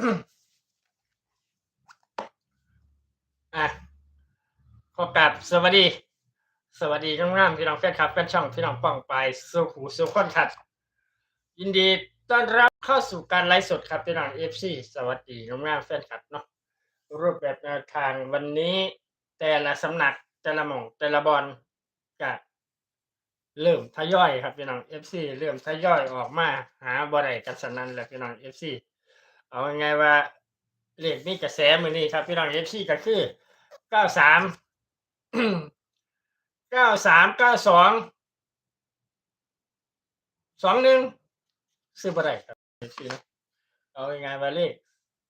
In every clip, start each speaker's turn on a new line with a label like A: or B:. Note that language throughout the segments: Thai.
A: อะขอกราบสวัสดี สวัสดีงามๆพี่น้องแฟนคลับแฟนช่องพี่น้องป้องไปสู่หูสู่คนขัด ยินดีต้อนรับเข้าสู่การไลฟ์สดครับพี่น้องเอฟซีสวัสดีงามๆแฟนคลับเนาะรูปแบบแนวทางวันนี้แต่ละสำนักแต่ละหม่องแต่ละบอลก็เริ่มทยอยครับพี่น้องเอฟซีเริ่มทยอยออกมาหาบ่ได้กันสนั่นแหละพี่น้องเอฟซี เอาไงว่าเลขนี้กระแสมือนี้ครับ พี่น้องเอฟซีก็คือเก้าสามเก้าสามเก้าสองสองหนึ่งซื้อบ่ได้ครับเอฟซีนะเอาไงว่าเลข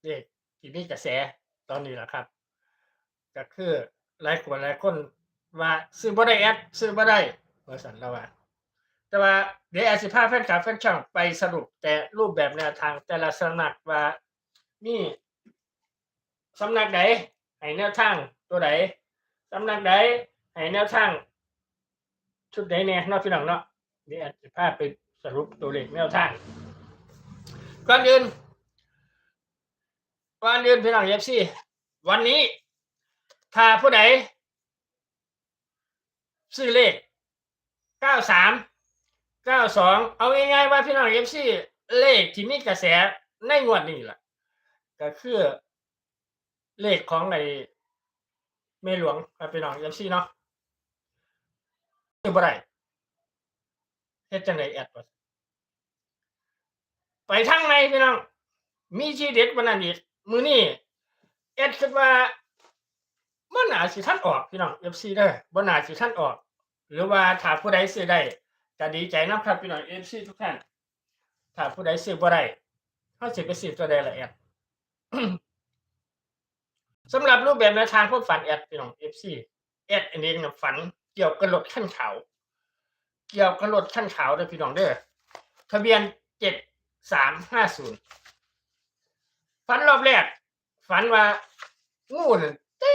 A: เลขที่มีกระแสตอนนี้แหละครับ ก็คือหลายคนหลายคนว่าซื้อบ่ได้แอดซื้อบ่ได้ว่าสันแล้วว่า แต่ว่าเดี๋ยวแอดสิพาแฟนคลับแฟนช่องไปสรุปแต่รูปแบบแนวทางแต่ละสำนักว่านี่สำนักไหนให้แนวทางตัวไหนสำนักไหนให้แนวทางชุดไหนเนี่ยนอกพี่น้องเนาะเดี๋ยวแอดสิพาไปสรุปตัวเลขแนวทางก่อนอื่นก่อนอื่นพี่น้องเอฟซีวันนี้ถ้าผู้ใดซื้อเลข93 92 เอาง่ายๆว่าพี่น้องเอฟซีเลขที่มีกระแสในงวดนี้แหละก็คือเลขของในเมหลวงครับพี่น้องเอฟซีเนาะคือบ่ได้เฮ็ดจังไดแอดบ่ไปทางไหนพี่น้อง มีชีเด็ดวันนั้นอีกมื้อนี้แอดคิดว่าบ่น่าสิทันออกพี่น้อง FC เด้อบ่น่าสิทันออก หรือว่าถ้าผู้ใดซื้อได้ ก็ดีใจนํครับพี่น้อง FC ทุกท่าน ถ้าผู้ใดซื้อบ่ได้เฮาสิไปซื้อตัวใดละแอดสำหรับรูปแบบแนวทางความฝันแอดพี่น้อง FC แอดอันนี้น่ะฝันเกี่ยวกับรถคันขาว เกี่ยวกับรถคันขาวเด้อพี่น้องเด้อทะเบียน7350ฝันรอบแรกฝันว่างูนั่นเต็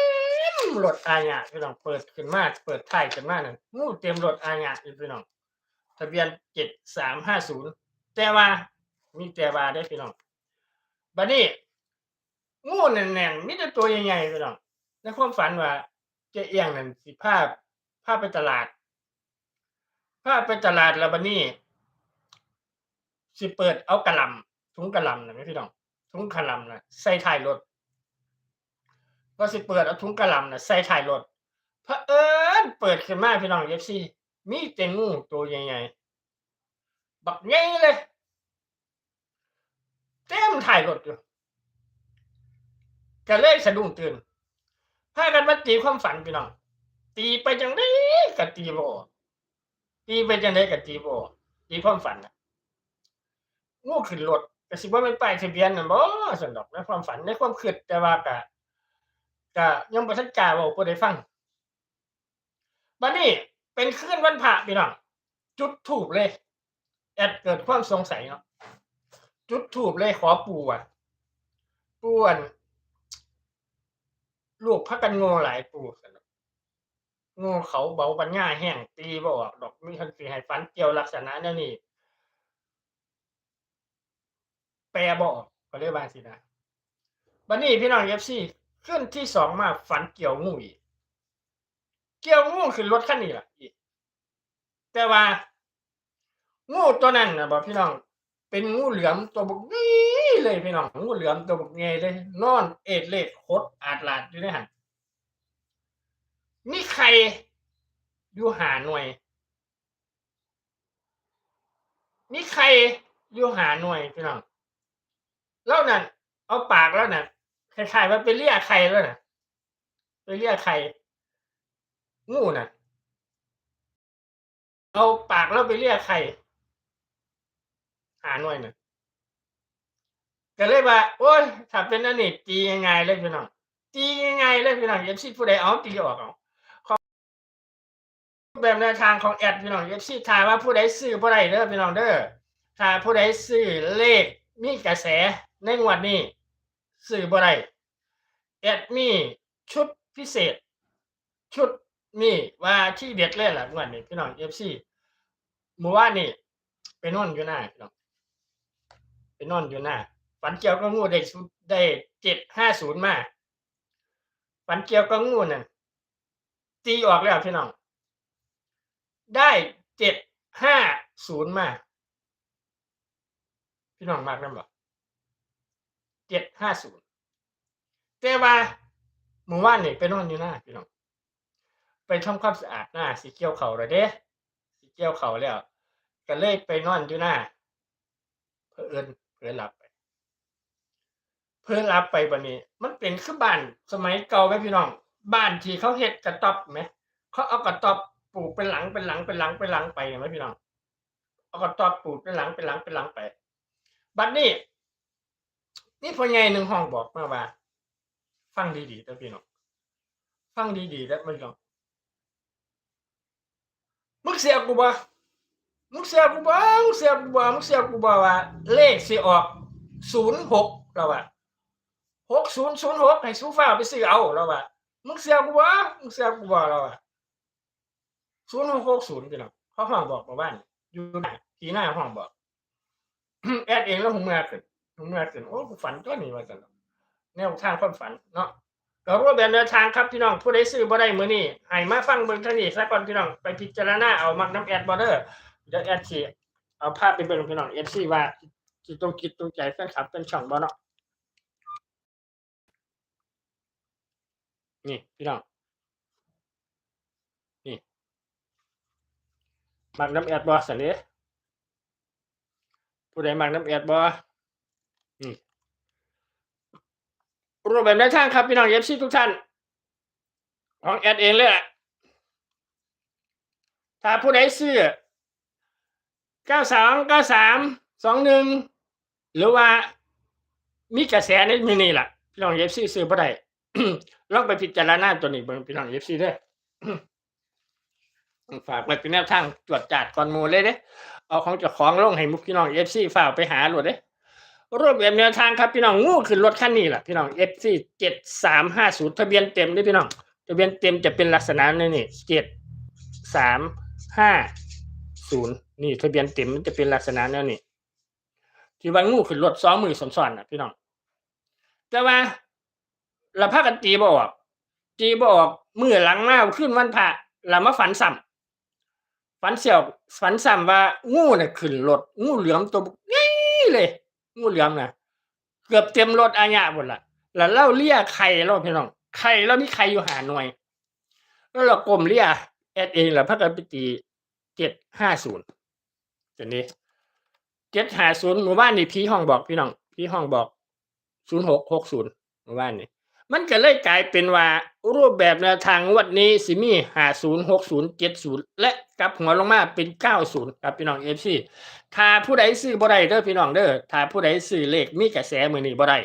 A: มรถอาญาพี่น้องเปิดขึ้นมาเปิดท้ายขึ้นมานั่นงูเต็มรถอาญาพี่น้องะเบียนเจ็ดสามห้าศูนย์แต่ว่ามีแต่ว่าได้พี่น้องบัดนี้งูแน่นๆมีแต่ตัวใหญ่ๆพี่น้องในความฝันว่าเจ๊เอียงนั่นสิพาพภาพไปตลาดพาพไปตลาดแล้วบัดนี้ สิเปิดเอากระลำถุงกระลำนะพี่น้องถุงกระลำนะใส่ท้ายรถก็สิเปิดเอาถุงกระลำนะใส่ท้ายรถเอิญเปิดขึ้นมาพี่น้องเอฟซี มีแต่งูตัวใหญ่ๆ บักใหญ่เลย เต็มท้ายรถอยู่ก็เลยสะดุ้งตื่นพากันมาตีความฝันพี่น้อง ตีไปจังไดก็ตีบ่ตีไปจังไดก็ตีบ่ตีความฝันน่ะงูขึ้นรถก็สิบ่แม่นป้ายทะเบียนน่ะบ่ซั่นดอกในความฝันในความคิดแต่ว่าก็ก็ยังบ่ทันกล้าเว้าผู้ใดฟังบัดนี้ เป็นคืนวันพระพี่น้องจุดธูปเลย แอดเกิดความสงสัยเนาะจุดธูปเลยขอปู่อะปู่อั่นลูกพากันง่หลายปู่ซั่นดอกโง่เขาเบาปัญญาแห้งตีบ่ออกดอกมีคันสิให้ฝันเกี่ยวลักษณะแนวนี้แปลบ่ออกก็เลยว่าจังซี่นะบัดนี้พี่น้อง FC ขึ้นที่สองมาฝันเกี่ยวงูอีกเกี่ยวงูขึ้นรถคันนี้แหละ แต่ว่า งูตัวนั้นนะบอกพี่น้อง เป็นงูเหลือมตัวบักนี้เลยพี่น้องงูเหลือมตัวบักใหญ่เลย นอนเอ็ดเลดคตรอาดลาดอยู่ในหันมีใครอยู่หาหน่วยมีใครอยู่หาหน่วยพี่น้องแล้วนั่นเอาปากแล้วนั่นคล้ายๆว่าไปเรียกใครแล้วน่ะ ไปเรียกใครงูน่ะ เอาปากแล้วไปเรียกใครหาหน่วยน่ะก็เลยว่า โอ้ยถ้าเป็นอันนี้ตียังไงเลยพี่น้องตียังไงเลยพี่น้องเอฟซีผู้ใดเอาตีออกเอาของแบบแนวทางของแอดพี่น้องเอฟซีถามว่าผู้ใดซื้อผู้ใดเด้อพี่น้องเด้อถ้าผู้ใดซื้อเลขมีกระแสในงวดนี้ซื้อบ่ได้แอดมีชุดพิเศษ ชุด นี่ว่าที่เด็ดเลยล่ะงวดนี้พี่น้องเอฟซีเมื่อวานนี่ไปนอนอยู่หน้าพี่น้องไปนอนอยู่หน้าฝันเกี่ยวกับงูได้ได้เจ็ดห้าศูนย์มาฝันเกี่ยวกับงูนั่นตีออกแล้วพี่น้อง ได้เจ็ดห้าศูนย์มาพี่น้องมากนั่นบอกเจ็ดห้าศูนย์แต่ว่ามู่บ้านนี่ไปนอนอยู่หน้าพี่น้อง ไปทำความสะอาดหน้าสีเกี่ยวเขาแล้วเด้สีเกี่ยวเขาแล้วก็เลยไปนอนอยู่หน้าเพื่อเอินเพื่อหลับไป เพื่อหลับไปวันนี้ มันเป็นคือบ้านสมัยเก่าไหมพี่น้อง บ้านที่เขาเฮ็ดกระต๊อบไหมเขาเอากระต๊อบปลูกเป็นหลังเป็นหลังเป็นหลังเป็นหลังไปไหมพี่น้องเอากระต๊อบปลูกเป็นหลังเป็นหลังเป็นหลังไปบัดนี้ นี่พ่อใหญ่หนึ่งห้องบอกมาว่า ฟังดีๆนะพี่น้องฟังดีๆแล้วพี่น้อง มึงเสียกูบ่มึงเสียกูบ่มึงเสียกูบ่มึงเสียกูบ่ว่า เลขสิออกศูนย์หกเราว่าหกศูนย์ศูนย์หกให้ซูฟ้าไปซื้อเอาเราว่ามึงเสียกูบ่มึงเสียกูบ่เราว่าศูนย์หกหกศูนย์พี่น้องเขาห้องบอกมาบ้านอยู่ไหน้าทีหน้าห้องบอกแอดเองแล้วผมเมื่ขึ้นผมเมื่ขึ้นโอ้กูฝันตัวนี้มาจังแนวทางความฝันเนาะ ก็รูปแบบแนวทางครับพี่น้องผู้ใดซื้อบ่ได้มื้อนี้ให้มาฟังเบิ่งเท่านี้ซะก่อนพี่น้องไปพิจารณาเอามักน้ำแอดบ่เด้อเดี๋ยวแอดสิเอาภาพไปเบิ่งพี่น้อง FC ว่าสิตรงคิดตรงใจแฟนคลับเป็นช่องบ่เนาะนี่พี่น้องนี่มักน้ำแอดบ่สันเด้ผู้ใดมักน้ำแอดบ่อืม รูปแบบแนวทางครับพี่น้องเอฟซีทุกท่าน ของแอดเองเลยอะถ้าผู้ใดซื้อเก้าสองเก้าสามสองหนึ่งหรือว่ามีกระแสในมินี่ล่ะ พี่น้องเอฟซีซื้อบ่ได้ลองไปพิจารณาตัวนี้เบิ่งพี่น้องเอฟซีด้อฝากไว้เป็นแนวทางตรวจจัดก่อนมูเลยเด้เอาของเจ้าของลงให้มุกพี่น้องเอฟซีฝากไปหาหลดเด้ รูปแบบแนวทางครับพี่น้องงูขึ้นรถคันนี้แหละพี่น้องเอฟซีเจ็ดสามห้าศูนย์ทะเบียนเต็มด้อพี่น้องทะเบียนเต็มจะเป็นลักษณะนี้นี่เจ็ดสามห้าศูนย์นี่ทะเบียนเต็มมันจะเป็นลักษณะนี้นี่ที่ว่างูขึ้นรถสองมือสอนๆนะพี่น้อง แต่ว่าเราพากันตีบอกตีบอกมือหลังมาขึ้นวันพระเรามาฝันซ้ำฝันเสี่ยวฝันซ้ำว่างูเนี่ยขึ้นรถงูเหลือมตัวใหญ่เลย งูเหลือมนะเกือบเต็มรถอาญาหมดละแล้วเล่าเลี่ยไข่เราพี่น้องไข่เรามีไข่อยู่หาหน่วย แล้วเรากลมเลี่ยแอดเองแหละพักกันไปตีเจ็ดห้าศูนย์จะนี้เจ็ดห้าศูนย์หมู่บ้านนี่พี่ห้องบอกพี่น้องพี่ห้องบอกศูนย์หกหกศูนย์หมู่บ้านนี่ มันก็เลยกลายเป็นว่า รูปแบบแนวทางวันนี้สิมีห้าศูนย์หกศูนย์เจ็ดศูนย์และกลับหัวลงมาเป็นเก้าศูนย์ครับพี่น้องเอฟซีถ้าผู้ใดซื้อบ่ได้เด้อพี่น้องเด้อถ้าผู้ใดซื้อเลขมีกระแสมือนี้บ่ได้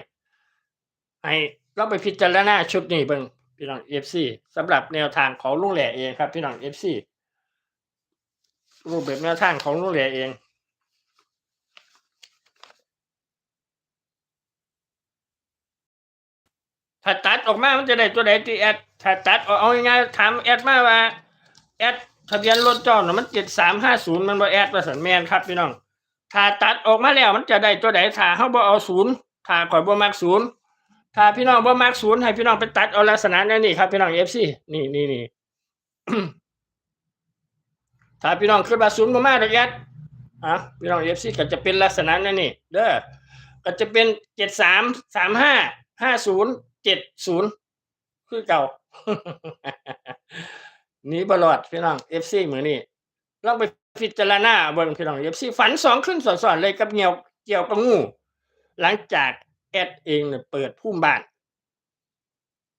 A: ให้เราไปพิจารณาชุดนี้เบิ่งพี่น้องเอฟซีสำหรับแนวทางของลุงแหล่เองครับพี่น้องเอฟซีรูปแบบแนวทางของลุงแหล่เอง ถ้าตัดออกมา มันจะได้ตัวใดที่แอด ถ้าตัดออกเอาง่ายๆถามแอดมาว่าแอดทะเบียนรถเจ้าน่ะมันเจ็ดสามห้าศูนย์มันบ่แอดว่าสันแมนครับพี่น้อง ถ้าตัดออกมาแล้วมันจะได้ตัวใดถ้าเฮาบ่เอาศูนย์ถ้าข่อยบ่มักศูนย์ถ้าพี่น้องบ่มักศูนย์ให้พี่น้องไปตัดเอาลักษณะนั้นนี่ครับพี่น้อง FC นี่นี่นี่ถ้าพี่น้องคิดว่าศูนย์บ่มาดอกแอดอะพี่น้อง FC ก็จะเป็นลักษณะนั้นนี่เด้อก็จะเป็นเจ็ดสามสามห้าห้าศูนย์ เจ็ดศูนย์คือเก่าหนีบลอดพี่น้องเอฟซีเหมือนนี่ลองไปพิจารณาเบิ่งพี่น้องเอฟซีฝันสองขึ้นสอนๆเลยกับเงียวเกี่ยวกับงูหลังจากแอดเองเนี่ยเปิดพุ่มบ้าน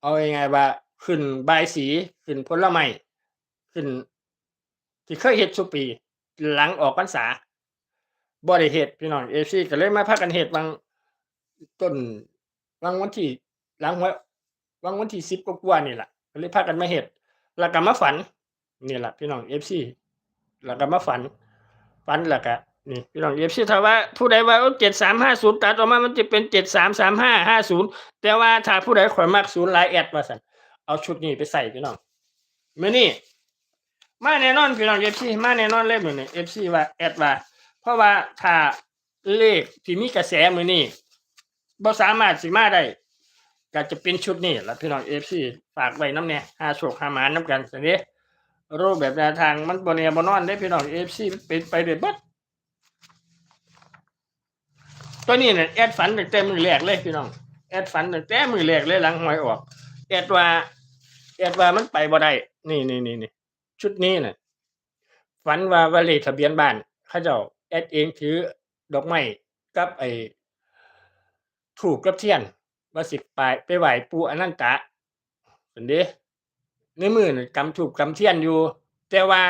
A: เอายังไงว่า ขึ้นใบายสีขึ้นผลไม้ขึ้น ที่เคยเฮ็ดสุปี หลังออกพรรษาบ่ได้เฮ็ดพี่น้องเอฟซีก็เลยมาพากันเฮ็ดบางต้นบางวันที่ หลังหัวบางวันที่10กว่าๆนี่แหละก็เลยพากันมาเฮ็ดแล้วก็มาฝันนี่แหละพี่น้อง FC แล้วก็มาฝัน ฝันแล้วก็นี่พี่น้อง FC ถ้าว่าผู้ใดว่า7350ตัดออกมามันจะเป็น733550แต่ว่าถ้าผู้ใดข่อยมัก0หลายแอดว่าซั่นเอาชุดนี้ไปใส่พี่น้องมื้อนี้มาแน่นอนพี่น้อง FC มาแน่นอนเลยมื้อนี้ FC ว่าแอดว่า เพราะว่าถ้าเลขที่มีกระแสมือนี่บ่สามารถสิมาได้ ก็จะเป็นชุดนี้ละพี่น้องเอฟซีฝากไว้น้ำเนี่ยหาโชคหาหมาน้ำกันสิเด้รูปแบบแนวทางมันบนเนียบนอนได้พี่น้องเอฟซีเป็นไปเด็ดบัดตัวนี้เนี่ยแอดฝันตั้งแต่มือแรกเลยพี่น้องแอดฝันตั้งแต่มือแรกเลยหลังหวยออกแอดว่าแอดว่ามันไปบ่ได้นี่นี่นี่นี่ชุดนี้น่ะฝันว่าวลขทะเบียนบ้านเขาเจ้าแอดเองถือดอกไม้กับไอ้ถูกกับเทียน ว่าสิไปไปไหวปูอนันตะเป็นเด้ในมือน่กำถูกกำเทียนอยู่ แต่ว่า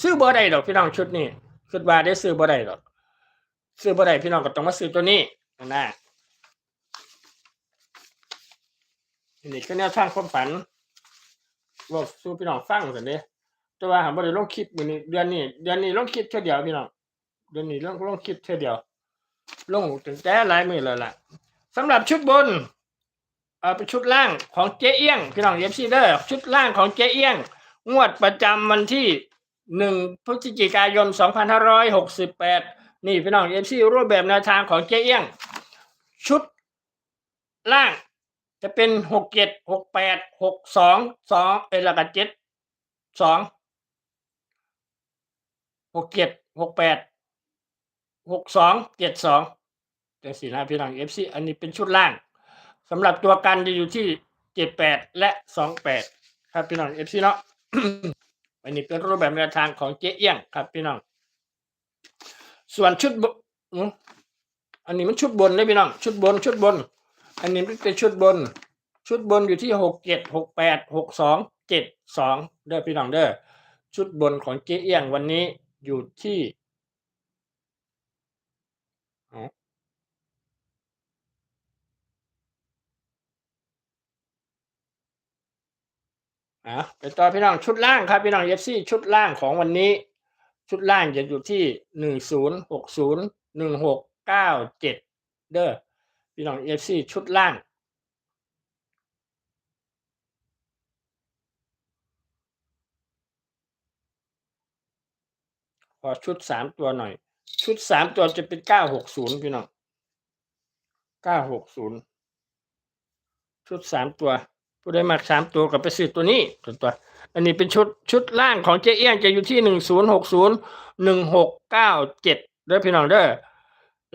A: ซื้อบ่ได้ดอกพี่น้องชุดนี้คิดว่าได้ซื้อบ่ได้ดอก ซื้อบ่ได้พี่น้องก็ต้องมาซื้อตัวนี้นะนี่คือแนวทางความฝันบอกสู้พี่น้องฟังกันเด้แต่ว่าหาบ่ได้ลงคลิปมือนี้เดือนนี้เดือนนี้ลงคลิปเท่าเดียวพี่น้องเดือนนี้ลงลงคลิปเท่าเดียวลงตั้งแต่หลายมือแล้วล่ะ สำหรับชุดบนเอ่อเป็นชุดล่างของเจ๊เอี้ยงพี่น้องเอฟซีเด้อชุดล่างของเจ๊เอี้ยง งวดประจำวันที่หนึ่งพฤศจิกายน 2568 นี่พี่น้องเอฟซีรูปแบบแนวทางของเจ๊เอี้ยง ชุดล่างจะเป็นหกเจ็ดหกแปดหกสองสองเอล้วก็เจ็ดสองหกเจ็ดหกแปดหกสองเจ็ดสอง จังสี่นะพี่น้องเอฟซีอันนี้เป็นชุดล่างสำหรับตัวกันจะอยู่ที่เจ็ดแปดและสองแปดครับพี่น้องเอฟซีเนาะ อันนี้เป็นรูปแบบแนวทางของเจ๊เอี้ยงครับพี่น้อง ส่วนชุดบอืมอันนี้มันชุดบนได้พี่น้อง ชุดบนชุดบน อันนี้มันเป็นชุดบน ชุดบนอยู่ที่หกเจ็ดหกแปดหกสองเจ็ดสองเด้อพี่น้องเด้อชุดบนของเจ๊เอี้ยงวันนี้อยู่ที่เอา อะไปต่อพี่น้องชุดล่างครับ พี่น้องเอฟซีชุดล่างของวันนี้ ชุดล่างจะอยู่ที่หนึ่งศูนย์หกศูนย์หนึ่งหกเก้าเจ็ดเด้อพี่น้องเอฟซีชุดล่างขอชุดสามตัวหน่อย ชุดสามตัวจะเป็นเก้าหกศูนย์พี่น้องเก้าหกศูนย์ชุดสามตัว ผู้ได้มากสามตัวกับไปซื้อตัวนี้ตัวตัว อันนี้เป็นชุดชุดล่างของเจ๊เอี้ยงจะอยู่ที่หนึ่งศูนย์หกศูนย์หนึ่งหกเก้าเจ็ดเด้อพี่น้องเด้อ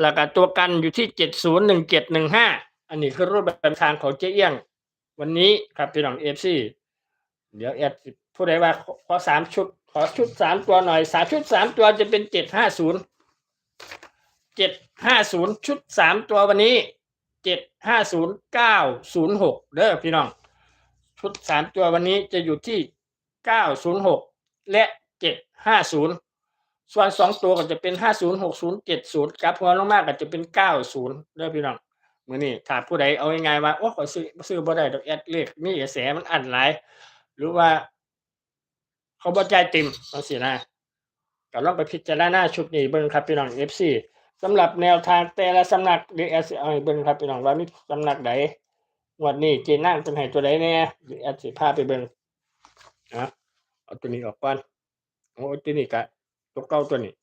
A: แล้วก็ตัวกันอยู่ที่เจ็ดศูนย์หนึ่งเจ็ดหนึ่งห้าอันนี้คือรูปแบบทางของเจ๊เอี้ยง วันนี้ครับพี่น้องเอฟซีเดี๋ยวแอดผู้ใดว่าขอสามชุด ขอชุดสามตัวหน่อยสามชุดสามตัวจะเป็นเจ็ดห้าศูนย์เจ็ดห้าศูนย์ชุดสามตัววันนี้เจ็ดห้าศูนย์เก้าศูนย์หกเด้อพี่น้อง ชุดสามตัววันนี้จะอยู่ที่เก้าศูนย์หกและเจ็ดห้าศูนย์ส่วนสองตัวก็จะเป็นห้าศูนย์หกศูนย์เจ็ดศูนย์กับหัวลงมากก็จะเป็นเก้าศูนย์เด้อพี่น้องมือนี้ถ้าผู้ใดเอาง่ายๆว่าโอ้ขอซื้อซื้อบ่ได้ดอกแอดเลขมีกระแสมันอันหลาย หรือว่า เขาบ่ใจายเต็มจังซี่นะก็ลองไปพิจารณาชุดนี้เบิ่งครับพี่น้อง FC สำหรับแนวทางแต่ละสำนักเดี๋ยวแอดเอาให้เบิ่งครับพี่น้องว่ามีสำนักใด วดนี้เจนั่งเป็นให้ตัวใดแน่ดี๋ยวแอดสิพาไปเบิ่งนะเอาตัวนี้ออกก่อนโอ้ตัวนี้ก็ตัวเก่าตัวนี้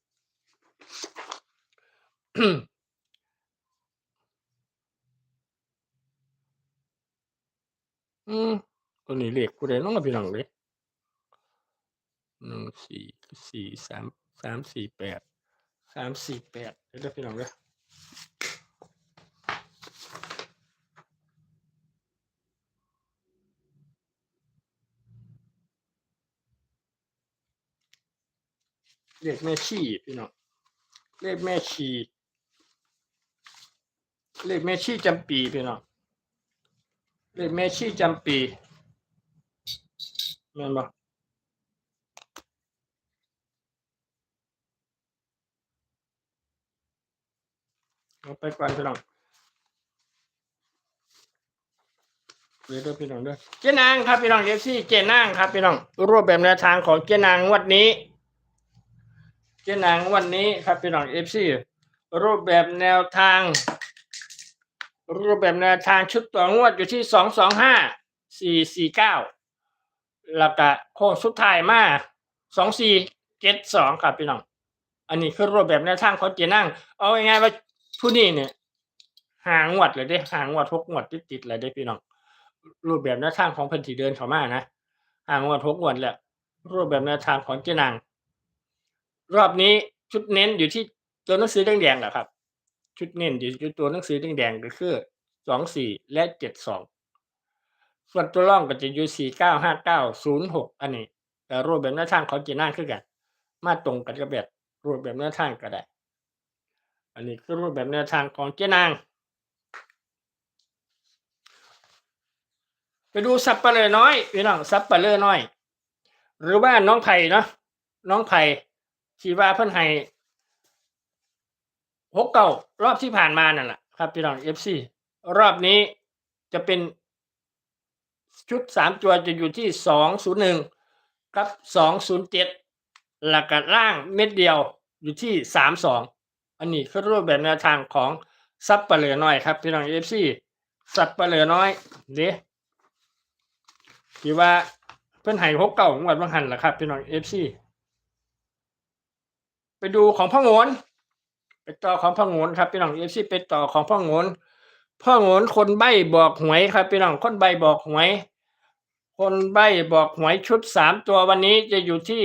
A: อืมตัวนี้เลขผู้ใดน้องพี่น้องเลยหนึ่งสี่สี่สามสามสี่แปดสามสี่แปดเดี๋ยวพี่น้องเลย เลขแม่ชีพี่น้องเลขแม่ชี เลขแม่ชีจำปีพี่น้องเลขแม่ชีจำปีแม่นบ่เอาไปก่อนพี่น้องเดี๋ยวพี่น้องด้อเจ๊นางครับพี่น้องเอฟซีเจ๊นางครับพี่น้องรูปแบบแนวทางของเจ๊นางงวันนี้ เจ๊นางวันนี้ครับพี่น้องเอฟซีรูปแบบแนวทาง รูปแบบแนวทางชุดต่องวดอยู่ที่สองสองห้าสี่สี่เก้าแล้วก็โค้งสุดท้ายมาสองสี่เจ็ดสองครับพี่น้อง อันนี้คือรูปแบบแนวทางของเจนั่ง เอาง่ายๆว่าผู้นี้เนี่ยหางวดเลยเด้หางวดทุกงวดติดๆเลยเด้พี่น้อง รูปแบบแนวทางของพิ่นที่เดินเขามานะหางวดทุกงวดแหละรูปแบบแนวทางของเจนาง รอบนี้ชุดเน้นอยู่ที่ตัวหนังสือแดงๆแหละครับ ชุดเน้นอยู่ที่ตัวหนังสือแดงๆก็คือสองสี่และเจ็ดสองส่วนตัวร่องก็จะอยู่สี่เก้าห้าเก้าศูนย์หกอันนี้แต่รูปแบบแนวทางของเจนางคือกัน มาตรงกันกับแบบรูปแบบแนวทางก็ได้ อันนี้คือรูปแบบแนวทางของเจนาง ไปดูสับปะเลอน้อยพี่น้องสับปะเลอน้อย หรือว่าน้องไผ่เนาะน้องไผ่ ที่ว่าเพิ่นให้หกเก่ารอบที่ผ่านมานั่นแหละครับพี่น้องเอฟซีรอบนี้จะเป็นชุดสามตัวจะอยู่ที่สองศูนย์หนึ่งกับสองศูนย์เจ็ดหลักกล่างเม็ดเดียวอยู่ที่สามสองอันนี้คือรูปแบบแนวทางของซับปะเลอน้อยครับพี่น้องเอฟซีซับปะเลอน้อยเด้ที่ว่าเพิ่อนให้หกเก่างวดบางหันล่ะครับพี่น้องเอฟซี ไปดูของพ่อโงนไปต่อของพ่อโงนครับพี่น้องเอฟซีไปต่อของพ่อโงนพ่อโงนคนใบ้บอกหวยครับพี่น้องคนใบ้บอกหวย คนใบ้บอกหวยชุดสามตัววันนี้จะอยู่ที่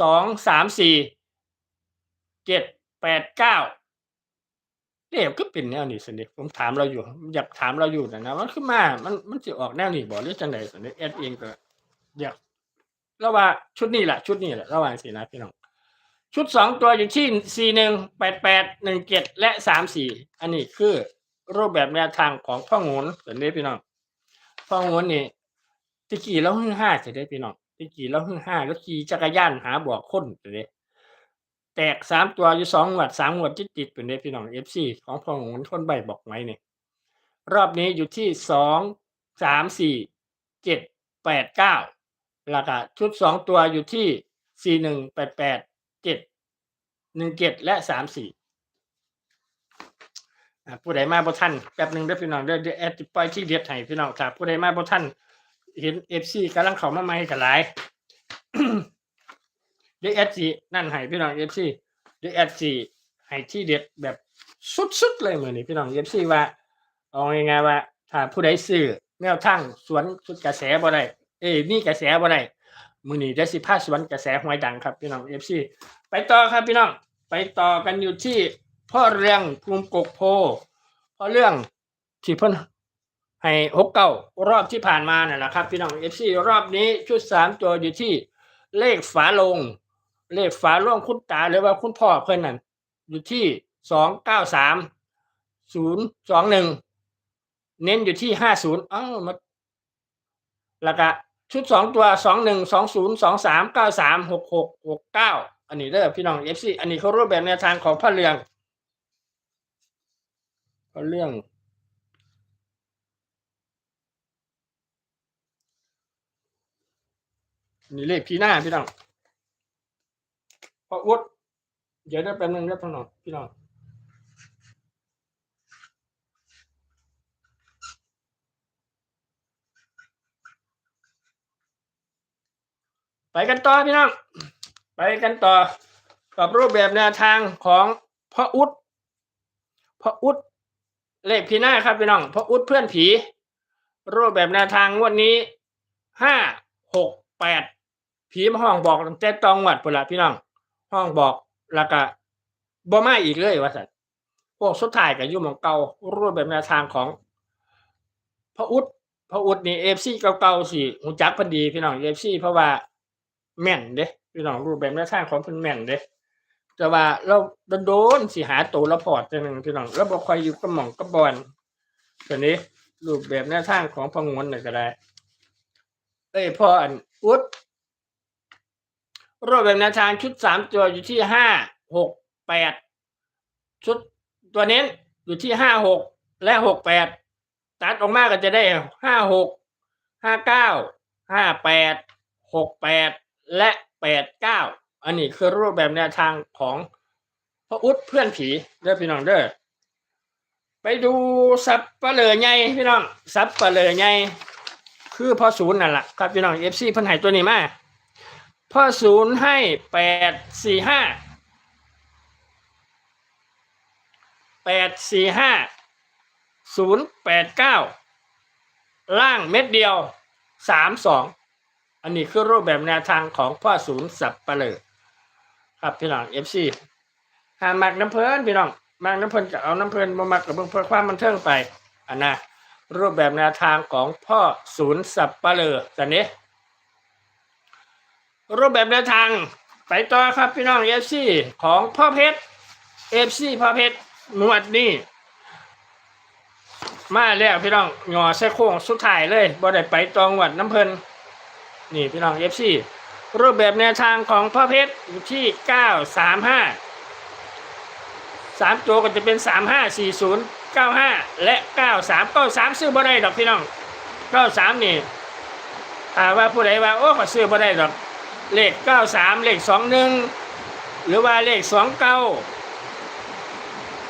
A: สองสามสี่เจ็ดแปดเก้าเดี๋ยวก็เป็นแนวนี้สิเด็ผมถามเราอยู่ อยากถามเราอยู่นะนะมันคือมา มันมันจะออกแนวนี้บ่หรือจังไดสิเด็แอดเองก็อยากแล้วว่าชุดนี้แหละชุดนี้แหละระหว่างสีนะพี่น้อง ชุดสองตัวอยู่ที่สี่หนึ่งแปดแปดหนึ่งเจ็ดและสามสี่อันนี้คือรูปแบบแนวทางของพ่อโงนสิเด็พี่น้องพ่อโงนนี่ตะกี้เราหึ่งห้าสิเด็พี่น้องตะกี้เราหึ่งห้าแล้วขี่จักรยานหาบอกค้นสิเด็แตกสามตัวอยู่สองหวดสามหวดติดติดเป็นเด้พี่น้องเอฟซีของพองหนคนใบบอกไว้เนี่ยรอบนี้อยู่ที่สองสามสี่เจ็ดแปดเก้าแล้วก็ชุดสองตัวอยู่ที่สี่หนึ่งแปดแปด เจ็ดหนึ่งเจ็ดและสามสี่ผู้ใดมาบ่ทันแป๊บหนึ่งเด้อพี่น้องเด้อเดี๋ยวแอดจิปล่อยที่เด็ดให้พี่น้องครับผู้ใดมาบ่ทันเห็นเอฟซีกำลังเข้ามาใหม่กันหลายเดี๋ยวแอดจีนั่นให้พี่น้องเอฟซีเดี๋ยวแอดจีให้ที่เด็ดแบบสุดๆเลยเหมือนนี้พี่น้องเอฟซีว่าเอาง่ายๆว่า ถ้าผู้ใดซื้อแนวทางสวนสุดกระแสบ่ได้เอ้ยมีกระแสบ่ได้ มือนี้ได้สิพาสวนกระแสหวยดังครับพี่น้องเอฟซีไปต่อครับพี่น้องไปต่อกันอยู่ที่พ่อเรืองภูมิกกโพพ่อเรื่องที่เพิ่นให้หกเก้ารอบที่ผ่านมานั่นะครับ พี่น้องเอฟซีรอบนี้ชุดสามตัวอยู่ที่เลขฝาลง เลขฝาโลงคุณตาหรือว่าคุณพ่อเพื่อนนั่นอยู่ที่สองเก้าสามศูนย์สองหนึ่งเน้นอยู่ที่ห้าศูนย์อ้าวมาแล้วก็ ชุดสองตัวสองหนึ่งสองศูนย์สองสามเก้าสามหกหกหกเก้าอันนี้เด้อพี่น้องเอฟซีอันนี้เขารูปแบบแนวทางของพ่อเรืองพ่อเรื่อง นี่เลขพี่หน้าพี่น้องพออุดเดี๋ยวได้แป๊บนึงครับพี่น้องพี่น้อง ไปกันต่อพี่น้อง ไปกันต่อกับรูปแบบแนวทางของพ่ออุดพ่ออุดเลขพีหน้าครับพี่น้องพ่ออุดเพื่อนผี รูปแบบแนวทางงวันนี้ห้าหกแปดผีมาห้องบอกตั้งแต่ตองวัดพุ่นละพี่น้อง ห้องบอกแล้วก็บ่มาอีกเลยว่าสัตว์พวกสุดท้ายก็อยู่หมองเก่ารูปแบบแนวทางของพระอุดพระอุดนี่เอฟซีเก่าๆสิหูจักพอดีพี่น้องเอฟซีเพราะว่า แม่นเด้พี่น้องรูปแบบแนวทางของเพิ่นแม่นเด้แต่ว่าเราโดนๆสิหาตัวละพอร์ตจังหนึ่งพี่น้องแล้วบ่ค่อยอยู่กับหม่องกับบอลตัวนี้รูปแบบแนวทางของพงวนนี่ก็ได้เอ้ยพออันอุดรูปแบบแนวทางชุดสามตัวอยู่ที่ห้าหกแปดชุดตัวเน้นอยู่ที่ห้าหกและหกแปดตัดออกมาก็จะได้ห้าหกห้าเก้าห้าแปดหกแปด และแปดเก้าอันนี้คือรูปแบบแนวทางของพระอุดเพื่อนผีเด้อพี่น้องเด้อไปดูซับปะเลอใหญ่พี่น้องซับปะเลอใหญ่คือพ่อศูนย์นั่นแหละครับพี่น้องเอฟซีพิ่นให้ตัวนี้มาพ่อศูนย์ให้แปดสี่ห้าแปดสี่ห้าศูนย์แปดเก้าล่างเม็ดเดียวสามสอง อันนี้คือรูปแบบแนวทางของพ่อศูนย์สับปะเลอครับพี่น้องเอฟซีหามักน้ำเพลินพี่น้องมักน้ำเพลินจะเอาน้ำเพลินมามักกับเบิ่งเพื่อความบันเทิงไปอันนะรูปแบบแนวทางของพ่อศูนย์สับปะเลอแต่นี้ รูปแบบแนวทางไปต่อครับพี่น้องเอฟซีของพ่อเพชรเอฟซีพ่อเพชรหนวดนี่มาแล้วพี่น้องหงอใส่โค้งสุดท้ายเลยบ่ได้ไปตองวัดน้ำเพลิน นี่พี่น้องเอฟซีรูปแบบแนวทางของพ่อเพชรอยู่ที่เก้าสามห้าสามตัวก็จะเป็นสามห้าสี่ศูนย์เก้าห้าและเก้าสามเก้าสามซื้อบ่ได้ดอกพี่น้องเก้าสามนี่ถามว่าผู้ใดว่าโอ้ก็ซื้อบ่ได้ดอกเลขเก้าสามเลขสองหนึ่งหรือว่าเลขสองเก้า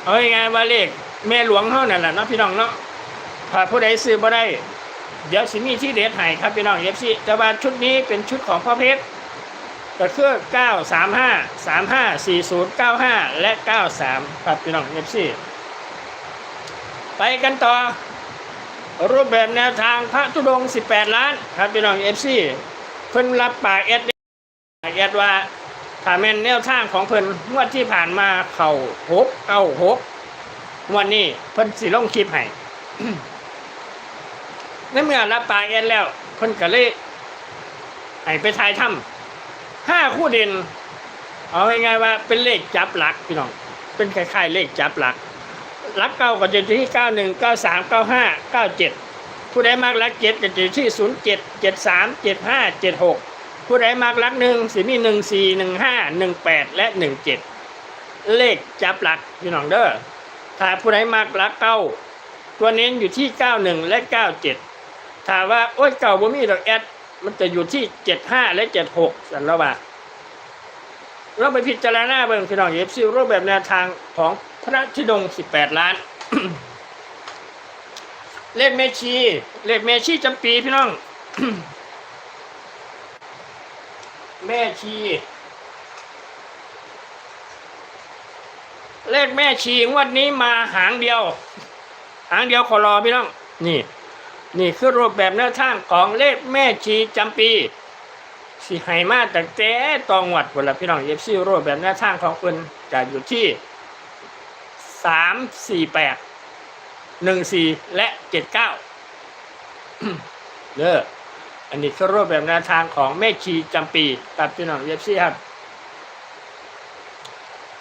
A: เอาไงว่าเลขแม่หลวงเท่านั่นแหละเนาะพี่น้องเนาะถ้าผู้ใดซื้อบ่ได้ เดี๋ยวสิมีที่เด็ดให้ครับพี่น้องเอฟซีแต่ว่าชุดนี้เป็นชุดของพ่อเพชรก็คือเก้าสามห้าสามห้าสี่ศูนย์เก้าห้าและเก้าสามครับพี่น้องเอฟซีไปกันต่อ รูปแบบแนวทางพระธุดง 18 ล้าน ครับพี่น้องเอฟซีเพิ่นรับปากเอสแอดว่าถ้าแม่นแนวทางของเพิ่นงวดที่ผ่านมาเข่าหกเก้าหกวันนี้เพิ่นสิลงคลิปให้ ในเมื่อรับปากแอดแล้วเพิ่นก็เลยให้ไปทายถ้ำห้าคู่เด่น เอาง่ายๆว่าเป็นเลขจับหลักพี่น้อง เป็นคล้ายๆเลขจับหลักหลักเก้าก็จะอยู่ที่เก้าหนึ่งเก้าสามเก้าห้าเก้าเจ็ดผู้ใดมากลักเจ็ดก็จะอยู่ที่ศูนย์เจ็ดเจ็ดสามเจ็ดห้าเจ็ดหกผู้ใดมากลักหนึ่งสิมีหนึ่งสี่หนึ่งห้าหนึ่งแปดและหนึ่งเจ็ดเลขจับหลักพี่น้องเด้อถ้าผู้ใดมากลักเก้าตัวเน้นอยู่ที่เก้าหนึ่งและเก้าเจ็ด ถ้าว่า โอ้ยเก่าบ่มีดอกแอด มันจะอยู่ที่เจ็ดห้าและเจ็ดหกสันละว่าเราไปพิจารณาเบิ่งพี่น้องเอฟซีรูปแบบแนวทางของพระธิดงสิบแปดล้าน เลขเมชีเลขเมชีจำปีพี่น้อง แม่ชี เลขแม่ชีงวดนี้มาหางเดียว หางเดียวขอรอพี่น้อง นี่ นี่คือรูปแบบแนวทางของเลขแม่ชีจำปีสิให้มาแต่แต่ตองวัดคนละพี่น้องเอฟซีรูปแบบแนวทางของคุณจะอยู่ที่สามสี่แปดหนึ่งสี่และเจ็ดเก้าเด้ออันนี้คือรูปแบบแนวทางของแม่ชีจำปีกับพี่น้องเอฟซีครับ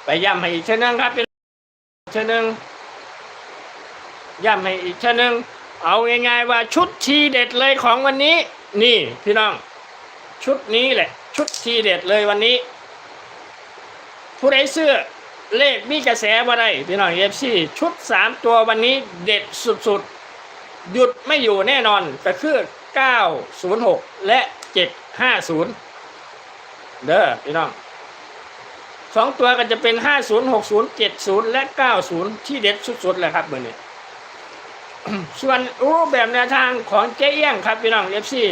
A: ไปย้ำให้อีกเช่นนึงครับพี่น้องเช่นนึงย้ำให้อีกเช่นนึง เอาง่ายๆว่าชุดทีเด็ดเลยของวันนี้ นี่พี่น้อง ชุดนี้แหละ ชุดทีเด็ดเลยวันนี้ ผู้ใดเสื้อเลขมีกระแสว่าไรพี่น้องเอฟซีชุดสามตัววันนี้เด็ดสุดๆ หยุดไม่อยู่แน่นอนก็คือ906และ750เด้อพี่น้องสองตัวก็จะเป็น50 60 70และ90ที่เด็ดสุดๆเลยครับมือร์นี้ ส่วนรูปแบบแนวทางของเจ๊เอี้ยงครับพี่น้องเอฟซี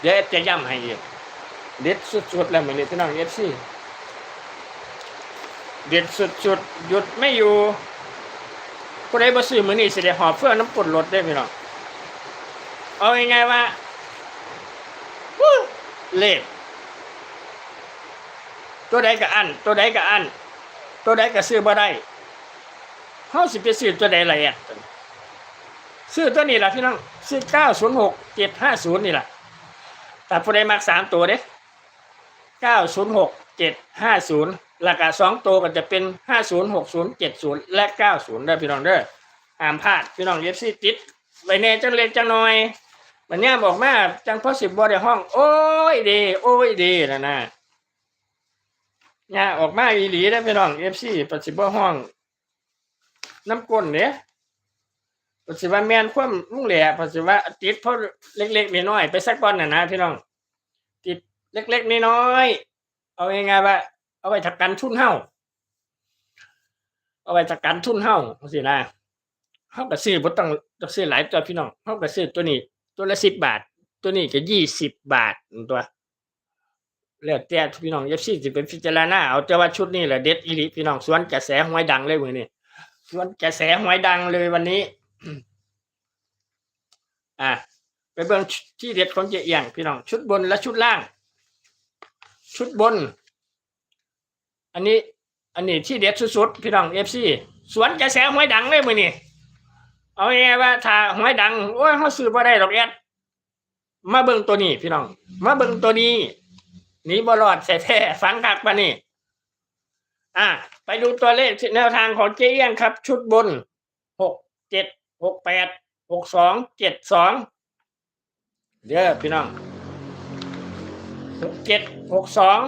A: เดี๋ยวจะย้ำให้อีกเด็ดสุดๆแล้วมือนี้พี่น้องเอฟซีเด็ดสุดๆหยุดไม่อยู่ผู้ใดบ่ซื้อมือนี้สิได้หอบเพื่อน้ำปนรถได้พี่น้องเอาง่ายๆว่าวู้เลขตัวใดก็อัน ตัวใดก็อัน ตัวใดก็ซื้อบ่ได้ เฮาสิไปซื้อตัวใดละเอียดซื้อตัวนี้ล่ะพี่น้องซื้อ906 750นี่ล่ะแต่ผู้ใดมักสามตัวเด้906 750แล้วก็สองตัวก็จะเป็น50 60 70และ90ได้พี่น้องเด้อห้ามพลาดพี่น้องเย็บซี่ติดไว้แน่จังเล็กจังน้อยมันเนี่ยบอกมาจังพอสิบบ่ได้ห้อง โอ้ยดีโอ้ยดีนะนะเนี่ยออกมาอีหลีได้พี่น้องเอฟซีปัจจุบันห้อง น้ำก้นเนี่ยปัจจุบันแมนคว่ำลุงแหล่ปัจจุบันติดเพราะเล็กๆน้อยๆไปสักก้อนน่ะนะพี่น้อง ติดเล็กๆน้อยๆเอาง่ายๆว่า เอาไว้ถักกันทุนเฮาเอาไว้ถักกันทุนเฮาสินะเฮาก็ซื้อบ่ต้องต้องซื้อหลายตัวพี่น้องเฮาก็ซื้อตัวนี้ ตัวละสิบบาท ตัวนี้ก็ยี่สิบบาทตัวแล้วแต่พี่น้อง FC สิเป็นพิจารณาเอาแต่ว่าชุดนี้แหละเด็ดอีหลีพี่น้องสวนกระแสหวยดังเลยมือนี้ สวนกระแสหวยดังเลยวันนี้ อะไปเบิ่งที่เด็ดของเจเอียงพี่น้อง ชุดบนและชุดล่าง ชุดบน อันนี้ อันนี้ที่เด็ดสุดๆพี่น้องเอฟซีสวนกระแสหวยดังเลยมือนี่เอาไงว่าถ้าหวยดังโอ้ยเขาซื้อบ่ได้ดอกแอดมาเบิ่งตัวนี้ พี่น้อง มาเบิ่งตัวนี้หนีบรอดแท้ๆฟังกักปะนี่ อะไปดูตัวเลขแนวทางของเจ๊เอี้ยงครับ ชุดบนหกเจ็ดหกแปดหกสองเจ็ดสองเด้อพี่น้องหกเจ็ดหกสอง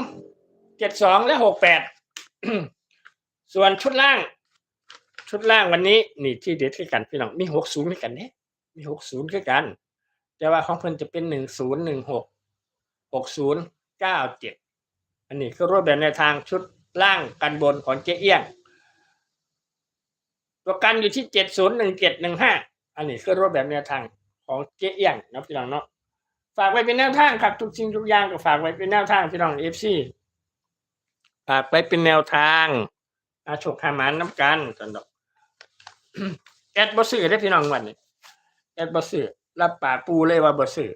A: เจ็ดสองและหกแปดส่วนชุดล่าง ชุดล่างวันนี้ นี่ที่เด็ดคือกันพี่น้องมีหกศูนย์คือกันเนี่ยมีหกศูนย์คือกัน แต่ว่าของเพิ่นจะเป็นหนึ่งศูนย์หนึ่งหกหกศูนย์เก้าเจ็ดอันนี้คือรูปแบบในทางชุด ล่างกันบนของเจ๊เอี้ยง ตัวกันอยู่ที่เจ็ดศูนย์หนึ่งเจ็ดหนึ่งห้าอันนี้คือรูปแบบแนวทางของเจ๊เอี้ยงนะพี่น้องเนาะฝากไว้เป็นแนวทางครับทุกสิ่งทุกอย่างก็ฝากไว้เป็นแนวทางพี่น้องเอฟซีฝากไว้เป็นแนวทางอาโชคหามันน้ำกันสันดอกแอดบอสื่อได้พี่น้องวันนี้แอดบอสื่อรับปากปูเลยว่าบอสื่อ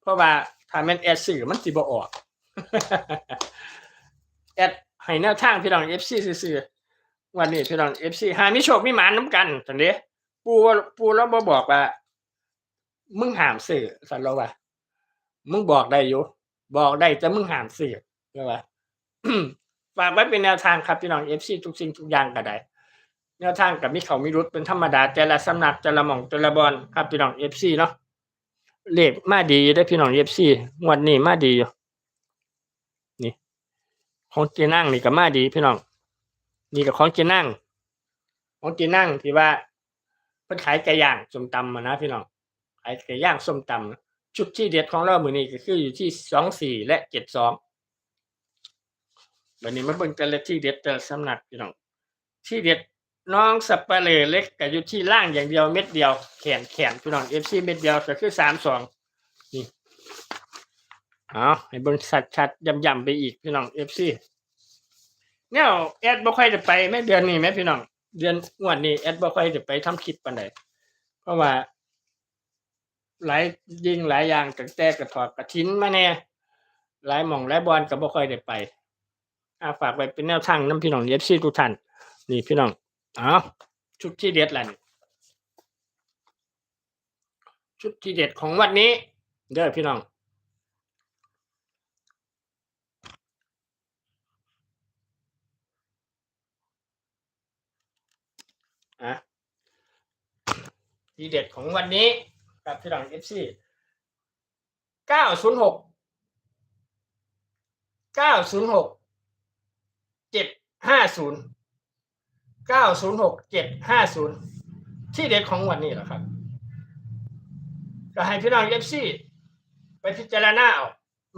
A: เพราะว่าถ้าม่นแอดสื่อมันสิบ่ออกแอด ให้แนวทางพี่น้องเอฟซีซื่อๆวันนี้พี่น้องเอฟซีหามิโชคมิหมานน้ำกันสันเด้ปูว่าปูแล้วบ่บอกว่า มึงห้ามสื่อสันเราว่ามึงบอกได้อยู่บอกได้แต่มึงห้ามสื่อใช่ปะฝากไว้เป็นแนวทางครับพี่น้องเอฟซีทุกสิ่งทุกอย่างก็ได้แนวทางกับมิเขามิรุดเป็นธรรมดาแต่ละสำนักแต่ละหม่องแต่ละบอลครับพี่น้องเอฟซีเนาะเลขมาดีได้พี่น้องเอฟซีวดนี้มาดีอยู่ ของเจนั่งนี่ก็มาดีพี่น้องนี่กับของเจนั่งของเจนั่งที่ว่าเพิ่นขายไก่ย่างส้มตำมานะพี่น้องขายไก่ย่างส้มตำชุดที่เด็ดของเรามือนี้ก็คืออยู่ที่สองสี่และเจ็ดสองวันนี้มาเบิ่งแต่ละที่เด็ดแต่ละสำนักพี่น้อง ที่เด็ดน้องสับปะเลอเล็กกับอยู่ที่ล่างอย่างเดียวเม็ดเดียวแขนแขนพี่น้องเอฟซีเม็ดเดียวก็คือสามสอง เอาให้เบิ่งชัดชัดย่ำๆไปอีกพี่น้องเอฟซีเนี่ยแอดบ่ค่อยจะไปแม่เดือนนี้แม่พี่น้อง เดือนงวดนี้แอดบ่ค่อยจะไปทำคลิปปานใดเพราะว่า หลายยิงหลายอย่างตั้งแต่กระถอดกระทิ้นมาแน่หลายหม่องหลายบอลก็บ่ค่อยได้ไปอาฝากไว้เป็นแนวทางน้ำพี่น้องเอฟซีทุกท่านนี่พี่น้องเอาชุดที่เด็ดแหละชุดที่เด็ดของวันนี้เด้อพี่น้อง ทีเด็ดของวันนี้กับพี่น้องเอฟซีเก้าศูนย์หกเก้าศูนย์หกเจ็ดห้าศูนย์เก้าศูนย์หกเจ็ดห้าศูนย์ที่เด็ดของวันนี้แหละครับก็ให้พี่น้องเอฟซีไปพิจารณาเอา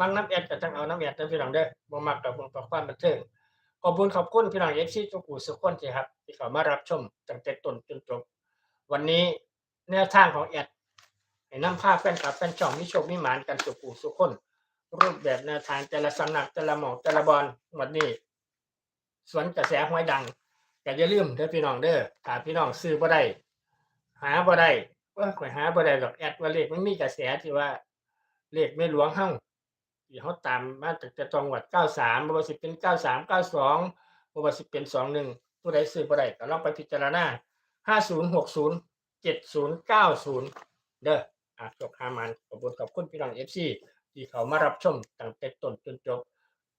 A: มังน้ำแอดกับจังเอาน้ำแอดเด้อพี่น้องเด้อบ่มักกับบ่ต่อความบันเทิงขอบคุณขอบคุณพี่น้องเอฟซีทุกผู้สุกคนที่ครับ ที่เข้ามารับชมตั้งแต่ต้นจนจบวันนี้ แนวทางของแอดให้นำภาพแฟนคลับแฟนช่องมิโชคมิหมานกันสุกูสุกคนรูปแบบแนวทางแต่ละสำนักแต่ละหมองแต่ละบอลวันนี้สวนกระแสห้วยดังอย่าลืมเด้อพี่น้องเด้อถ้าพี่น้องซื้อบ่ได้หาบ่ได้ว่าข่อยหาบ่ได้หรอกแอดว่าเลขมันมีกระแสที่ว่าเลขไม่หลวงเฮาที่เขาตามมาจากจะจังหวัด93บ่ว่าสิเป็น93 92บ่ว่าสิเป็น21ผู้ใดซื้อบ่ได้ก็ลองไปพิจารณา5060 7090 เด้ออาจบหามันขอบคุณขอบคุณพี่น้อง FC ที่เขามารับชมตั้งแต่ต้นจนจบ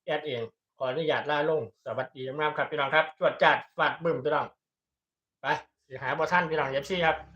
A: แอดเองขออนุญาตลาลง สวัสดีงามครับพี่น้องครับจวดจัดฝาดบึ้มพี่น้องไปสิหาบอท่านพี่น้อง FC ครับ